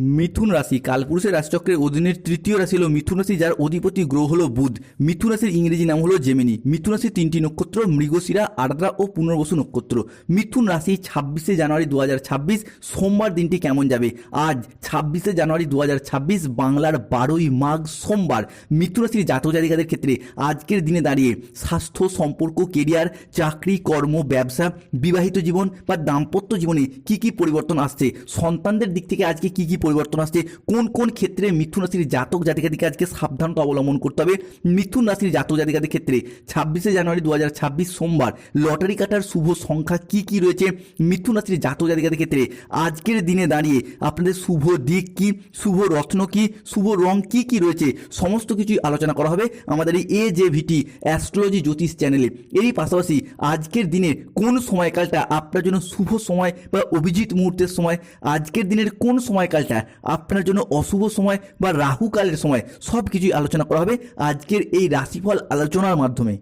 মিথুন রাশি, কালপুরুষের রাশিচক্রের অধীনের তৃতীয় রাশি হল মিথুন রাশি, যার অধিপতি গ্রহ হল বুধ। মিথুন রাশির ইংরেজি নাম হলো জেমিনি। মিথুন রাশির তিনটি নক্ষত্র, মৃগশিরা, আর্দ্রা ও পুনর্বসু নক্ষত্র। মিথুন রাশি ছাব্বিশে জানুয়ারি দু হাজার ছাব্বিশ, সোমবার দিনটি কেমন যাবে? আজ, ছাব্বিশে জানুয়ারি দু হাজার ছাব্বিশ, বাংলার বারোই মাঘ, সোমবার। মিথুন রাশির জাতক জাতিকাদের ক্ষেত্রে আজকের দিনে দাঁড়িয়ে স্বাস্থ্য, সম্পর্ক, কেরিয়ার, চাকরি, কর্ম, ব্যবসা, বিবাহিত জীবন বা দাম্পত্য জীবনে কি কি পরিবর্তন আসছে, সন্তানদের দিক থেকে আজকে কি কি পরিবর্তন আসছে। কোন কোন ক্ষেত্রে মিথুন রাশির জাতক জাতিকাদিকে আজকে সাবধানতা অবলম্বন করতে হবে? মিথুন রাশির জাতক জাতিকাদের ক্ষেত্রে ছাব্বিশে জানুয়ারি দু হাজার ছাব্বিশ সোমবার লটারি কাটার শুভ সংখ্যা কি কি রয়েছে? মিথুন রাশির জাতক জাতিকাদের ক্ষেত্রে আজকের দিনে দাঁড়িয়ে আপনাদের শুভ দিক কি? শুভ রত্ন কি? শুভ রং কি কি রয়েছে? সমস্ত কিছুই আলোচনা করা হবে আমাদের এই এ জে ভিটি অ্যাস্ট্রোলজি জ্যোতিষ চ্যানেলে। এরই পাশাপাশি আজকের দিনের কোন সময়কালটা আপনার জন্য শুভ সময় বা অভিজিৎ মুহূর্তের সময়? আজকের দিনের কোন সময়কালটা আপনার জন্য অশুভ সময় বা রাহুকালের সময় সব কিছুই আলোচনা করা হবে আজকের এই রাশিফল আলোচনার মাধ্যমে।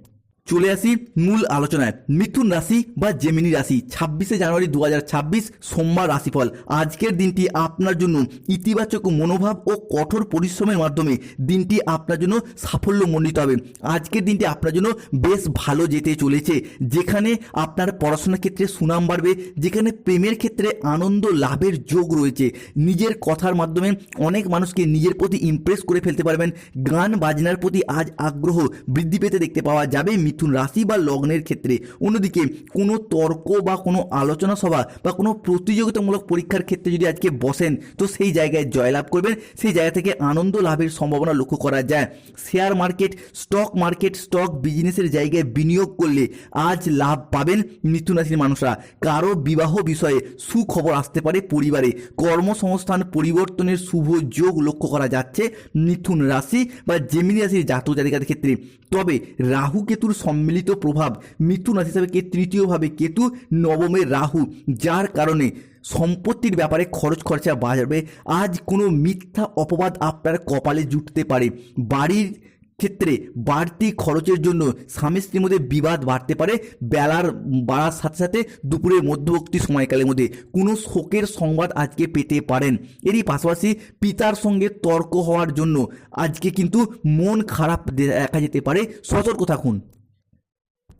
চলে আসি মূল আলোচনায়। মিথুন রাশি বা জেমিনি রাশি। ছাব্বিশে জানুয়ারি দু হাজার ছাব্বিশ, সোমবার রাশিফল। আজকের দিনটি আপনার জন্য ইতিবাচক মনোভাব ও কঠোর পরিশ্রমের মাধ্যমে দিনটি আপনার জন্য সাফল্যমণ্ডিত হবে। আজকের দিনটি আপনার জন্য বেশ ভালো যেতে চলেছে। যেখানে আপনার পড়াশোনার ক্ষেত্রে সুনাম বাড়বে, যেখানে প্রেমের ক্ষেত্রে আনন্দ লাভের যোগ রয়েছে। নিজের কথার মাধ্যমে অনেক মানুষকে নিজের প্রতি ইমপ্রেস করে ফেলতে পারবেন। গান বাজনার প্রতি আজ আগ্রহ বৃদ্ধি পেতে দেখতে পাওয়া যাবে মিথুন রাশি বা লগ্নের ক্ষেত্রে অন্যদিকে কোনো তর্ক বা কোনো আলোচনা সভা বা কোনো প্রতিযোগিতামূলক পরীক্ষার ক্ষেত্রে যদি আজকে বসেন, তো সেই জায়গায় জয়লাভ করবেন, সেই জায়গা থেকে আনন্দ লাভের সম্ভাবনা লক্ষ্য করা যায়। Share market, stock market, stock বিজনেসের জায়গায় বিনিয়োগ করলে আজ লাভ পাবেন মিথুন রাশির মানুষরা। কারও বিবাহ বিষয়ে সুখবর আসতে পারে পরিবারে। কর্মসংস্থান পরিবর্তনের শুভ যোগ লক্ষ্য করা যাচ্ছে মিথুন রাশি বা জেমিনি রাশির জাতক জাতিকাদের ক্ষেত্রে। তবে রাহু কেতুর সম্মিলিত প্রভাব মিথুন রাশি হিসাবে কে তৃতীয়ভাবে কেতু, নবমে রাহু, যার কারণে সম্পত্তির ব্যাপারে খরচ খরচা বাড়বে আজ কোনো মিথ্যা অপবাদ আপনার কপালে জুটতে পারে। বাড়ির ক্ষেত্রে বাড়তি খরচের জন্য স্বামী স্ত্রীর মধ্যে বিবাদ বাড়তে পারে। বেলার বাড়ার সাথে সাথে দুপুরের মধ্যবর্তী সময়কালের মধ্যে কোনো শোকের সংবাদ আজকে পেতে পারেন। এরই পাশাপাশি পিতার সঙ্গে তর্ক হওয়ার জন্য আজকে কিন্তু মন খারাপ দেখা যেতে পারে। সতর্ক থাকুন।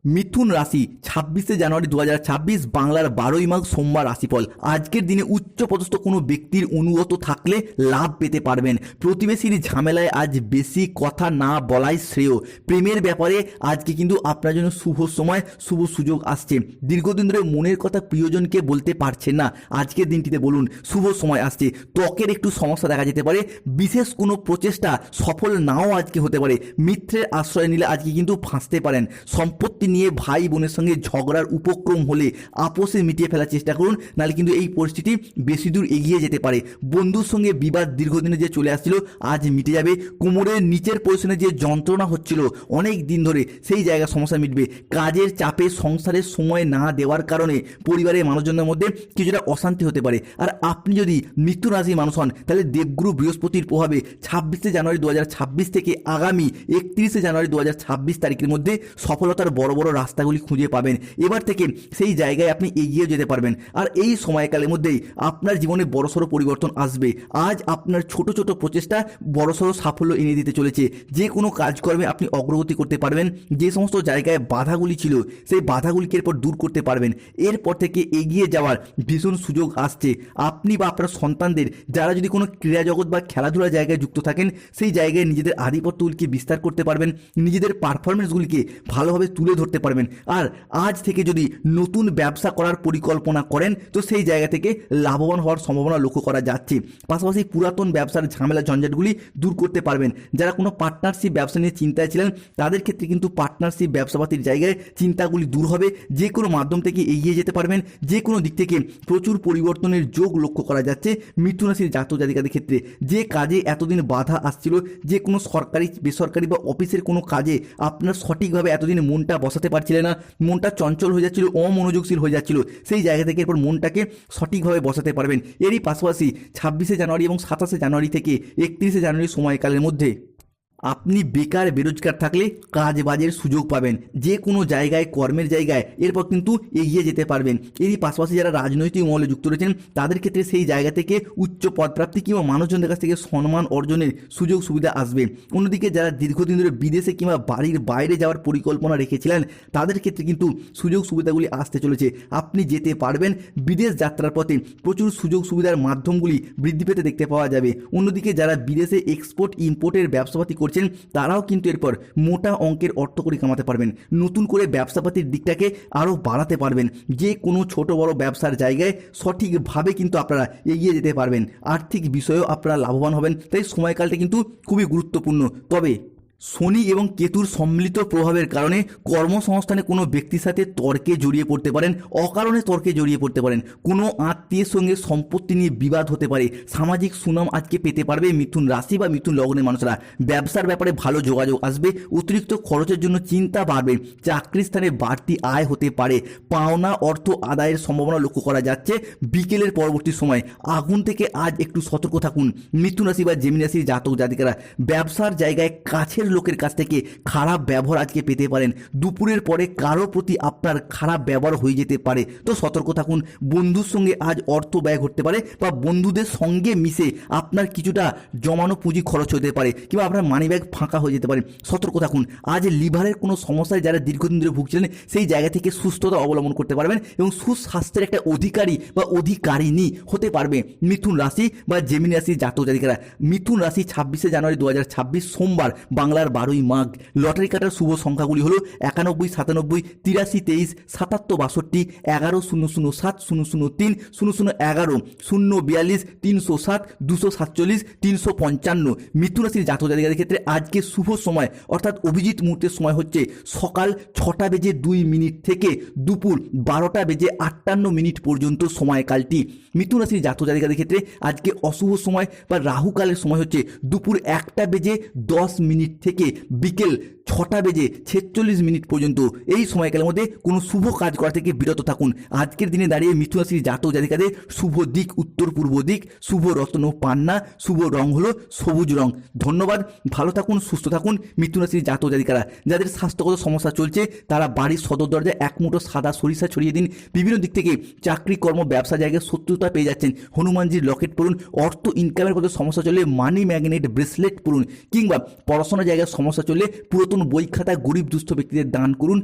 মিথুন রাশি, ছাব্বিশে জানুয়ারি দু হাজার ছাব্বিশ, বাংলার বারোই মাঘ সোমবার রাশিফল। আজকের দিনে উচ্চপদস্থ কোনো ব্যক্তির অনুগত থাকলে লাভ পেতে পারবেন। প্রতিবেশীর ঝামেলায় আজ বেশি কথা না বলাই শ্রেয়। প্রেমের ব্যাপারে আজকে কিন্তু আপনার জন্য শুভ সময়, শুভ সুযোগ আসছে। দীর্ঘদিন ধরে মনের কথা প্রিয়জনকে বলতে পারছেন না। আজকের দিনটিতে বলুন, শুভ সময় আসছে। ত্বকের একটু সমস্যা দেখা যেতে পারে। বিশেষ কোনো প্রচেষ্টা সফল নাও আজকে হতে পারে। মিথ্যের আশ্রয় নিলে আজকে কিন্তু ফাঁসতে পারেন। সম্পত্তি নিয়ে ভাই বোনের সঙ্গে ঝগড়ার উপক্রম হলে আপোষে মিটিয়ে ফেলার চেষ্টা করুন, নাহলে কিন্তু এই পরিস্থিতি বেশি দূর এগিয়ে যেতে পারে। বন্ধুর সঙ্গে বিবাদ দীর্ঘদিনে যে চলে আসছিল, আজ মিটে যাবে। কোমরের নিচের পজিশনে যে যন্ত্রণা হচ্ছিল, অনেক দিন ধরে সেই জায়গা সমস্যা মিটবে। কাজের চাপে সংসারের সময় না দেওয়ার কারণে পরিবারের মানুষজনের মধ্যে কিছুটা অশান্তি হতে পারে। আর আপনি যদি মৃত্যু রাশির মানুষ হন, তাহলে দেবগুরু বৃহস্পতির প্রভাবে ছাব্বিশে জানুয়ারি দু হাজার ছাব্বিশ থেকে আগামী একত্রিশে জানুয়ারি দু হাজার ছাব্বিশ তারিখের মধ্যে সফলতার বড় বড় রাস্তাগুলি খুঁজে পাবেন। এবার থেকে সেই জায়গায় আপনি এগিয়ে যেতে পারবেন। আর এই সময়কালের মধ্যেই আপনার জীবনে বড়সড় পরিবর্তন আসবে। আজ আপনার ছোট ছোট প্রচেষ্টা বড়সড় সাফল্য এনে দিতে চলেছে। যে কোনো কাজকর্মে আপনি অগ্রগতি করতে পারবেন। যে সমস্ত জায়গায় বাধাগুলি ছিল, সেই বাধাগুলিকে এরপর দূর করতে পারবেন। এরপর থেকে এগিয়ে যাওয়ার ভীষণ সুযোগ আসছে। আপনি বা আপনার সন্তানদের, যারা যদি কোনো ক্রীড়া জগৎ বা খেলাধুলার জায়গায় যুক্ত থাকেন, সেই জায়গায় নিজেদের আধিপত্যগুলিকে বিস্তার করতে পারবেন। নিজেদের পারফরমেন্সগুলিকে ভালোভাবে তুলে ধরতে পারবেন। আর আজ থেকে যদি নতুন ব্যবসা করার পরিকল্পনা করেন, তো সেই জায়গা থেকে লাভবান হওয়ার সম্ভাবনা লক্ষ্য করা যাচ্ছে। পাশাপাশি পুরাতন ব্যবসার ঝামেলা, ঝঞ্ঝাটগুলি দূর করতে পারবেন। যারা কোনো পার্টনারশিপ ব্যবসা নিয়ে চিন্তায় ছিলেন, তাদের ক্ষেত্রে কিন্তু পার্টনারশিপ ব্যবসাপাতির জায়গায় চিন্তাগুলি দূর হবে। যে কোনো মাধ্যম থেকে এগিয়ে যেতে পারবেন। যে কোনো দিক থেকে প্রচুর পরিবর্তনের যোগ লক্ষ্য করা যাচ্ছে মৃত্যু রাশির জাতক জাতিকাদের ক্ষেত্রে। যে কাজে এতদিন বাধা আসছিল, যে কোনো সরকারি, বেসরকারি বা অফিসের কোনো কাজে আপনার সঠিকভাবে এতদিন মনটা বসাতে পারছিলেন না, মনটা চঞ্চল হয়ে যাচ্ছিল, অমনোযোগশীল হয়ে যাচ্ছিল। সেই জায়গা থেকে এরপর মনটাকে সঠিকভাবে বসাতে পারবেন। এরই পাশাপাশি ছাব্বিশে জানুয়ারি এবং সাতাশে জানুয়ারি থেকে একত্রিশে জানুয়ারি সময়কালের মধ্যে। আপনি বেকার বেরোজগার থাকলে কাজ বাজের সুযোগ পাবেন। যে কোনো জায়গায়, কর্মের জায়গায়। এরপর কিন্তু এগিয়ে যেতে পারবেন। এরই পাশাপাশি যারা রাজনৈতিক মহলে যুক্ত রয়েছেন, তাদের ক্ষেত্রে সেই জায়গা থেকে উচ্চ পদপ্রাপ্তি কিংবা মানুষজনদের কাছ থেকে সম্মান অর্জনের সুযোগ সুবিধা আসবে। অন্যদিকে যারা দীর্ঘদিন ধরে বিদেশে কিংবা বাড়ির বাইরে যাওয়ার পরিকল্পনা রেখেছিলেন, তাদের ক্ষেত্রে কিন্তু সুযোগ সুবিধাগুলি আসতে চলেছে। আপনি যেতে পারবেন বিদেশ যাত্রার পথে। প্রচুর সুযোগ সুবিধার মাধ্যমগুলি বৃদ্ধি পেতে দেখতে পাওয়া যাবে। অন্যদিকে যারা বিদেশে এক্সপোর্ট ইম্পোর্টের ব্যবসাপাতি করছেন, তারাও কিন্তু এরপর মোটা অঙ্কের অর্থ করে কামাতে পারবেন। নতুন করে ব্যবসাপাতির দিকটাকে আরও বাড়াতে পারবেন। যে কোনো ছোট বড় ব্যবসার জায়গায় সঠিকভাবে কিন্তু আপনারা এগিয়ে যেতে পারবেন। আর্থিক বিষয়েও আপনারা লাভবান হবেন। তাই সময়কালটা কিন্তু খুবই গুরুত্বপূর্ণ। তবে শনি এবং কেতুর সম্মিলিত প্রভাবের কারণে কর্মসংস্থানে কোনো ব্যক্তির সাথে তর্কে জড়িয়ে পড়তে পারেন, অকারণে তর্কে জড়িয়ে পড়তে পারেন। কোনো আত্মীয়ের সঙ্গে সম্পত্তি নিয়ে বিবাদ হতে পারে। সামাজিক সুনাম আজকে পেতে পারবে মিথুন রাশি বা মিথুন লগ্নের মানুষরা। ব্যবসার ব্যাপারে ভালো যোগাযোগ আসবে, অতিরিক্ত খরচের জন্য চিন্তা বাড়বে, চাকরির স্থানে বাড়তি আয় হতে পারে। পাওনা অর্থ আদায়ের সম্ভাবনা লক্ষ্য করা যাচ্ছে বিকেলের পরবর্তী সময়। আগুন থেকে আজ একটু সতর্ক থাকুন। মিথুন রাশি বা জেমিন রাশির জাতক জাতিকারা ব্যবসার জায়গায় কাছের লোকের কাছ থেকে খারাপ ব্যবহার আজকে পেতে পারেন। দুপুরের পরে কারও প্রতি আপনার খারাপ ব্যবহার হয়ে যেতে পারে। তো সতর্ক থাকুন, বন্ধুর সঙ্গে আজ অর্থ ব্যয় ঘটতে পারে বা বন্ধুদের সঙ্গে মিশে আপনার কিছুটা জমানো পুঁজি খরচ হতে পারে কিংবা আপনার মানিব্যাগ ফাঁকা হয়ে যেতে পারে। সতর্ক থাকুন, আজ লিভারের কোনো সমস্যায় যারা দীর্ঘদিন ধরে ভুগছিলেন, সেই জায়গা থেকে সুস্থতা অবলম্বন করতে পারবেন এবং সুস্বাস্থ্যের একটা অধিকারী বা অধিকারিণী হতে পারবে মিথুন রাশি বা জেমিনি রাশির জাতক জাতিকারা। মিথুন রাশি ছাব্বিশে জানুয়ারি দু হাজার ছাব্বিশ সোমবার বাংলার বারোই মাঘ। লটারি কাটার শুভ সংখ্যাগুলি হলো একানব্বই, সাতানব্বই, তিরাশি, তেইশ, সাতাত্তর, বাষট্টি, এগারো, শূন্য শূন্য, সাত, শূন্য শূন্য, তিন, শূন্য শূন্য, এগারো, শূন্য, বিয়াল্লিশ, তিনশো সাত, দুশো সাতচল্লিশ, তিনশো পঞ্চান্ন। মৃত্যু রাশির জাতক জাতিকাদের ক্ষেত্রে আজকে শুভ সময়, অর্থাৎ অভিজিৎ মুহূর্তের সময় হচ্ছে সকাল ছটা বেজে দুই মিনিট থেকে দুপুর বারোটা বেজে আটান্ন মিনিট পর্যন্ত সময়কালটি। মিথুন রাশির জাতক জাতিকাদের ক্ষেত্রে আজকে অশুভ সময় বা রাহুকালের সময় হচ্ছে দুপুর একটা বেজে দশ মিনিট থেকে বিকেল ছটা বেজে ছেচল্লিশ মিনিট পর্যন্ত এই সময়কালের মধ্যে কোনো শুভ কাজ করা থেকে বিরত থাকুন। আজকের দিনে দাঁড়িয়ে মিথুন রাশির জাতক জাতিকাদের শুভ দিক, উত্তর পূর্ব দিক, শুভ রত্ন, পান্না, শুভ রং হলো সবুজ রং। ধন্যবাদ, ভালো থাকুন, সুস্থ থাকুন মিথুন রাশির জাতক জাতিকারা। যাদের স্বাস্থ্যগত সমস্যা চলছে, তারা বাড়ির সদর দরজায় এক মুঠো সাদা সরিষা ছড়িয়ে দিন। বিভিন্ন দিক থেকে চাকরি, কর্ম, ব্যবসা জায়গায় শত্রুতা পেয়ে যাচ্ছেন। হনুমানজির লকেট পড়ুন। অর্থ ইনকামের কথা সমস্যা চলে মানি ম্যাগনেট ব্রেসলেট পড়ুন। কিংবা পড়াশোনার জায়গায় সমস্যা চলে পুরাতন বই খাতা গরিব দুস্থ ব্যক্তিদের দান করুন।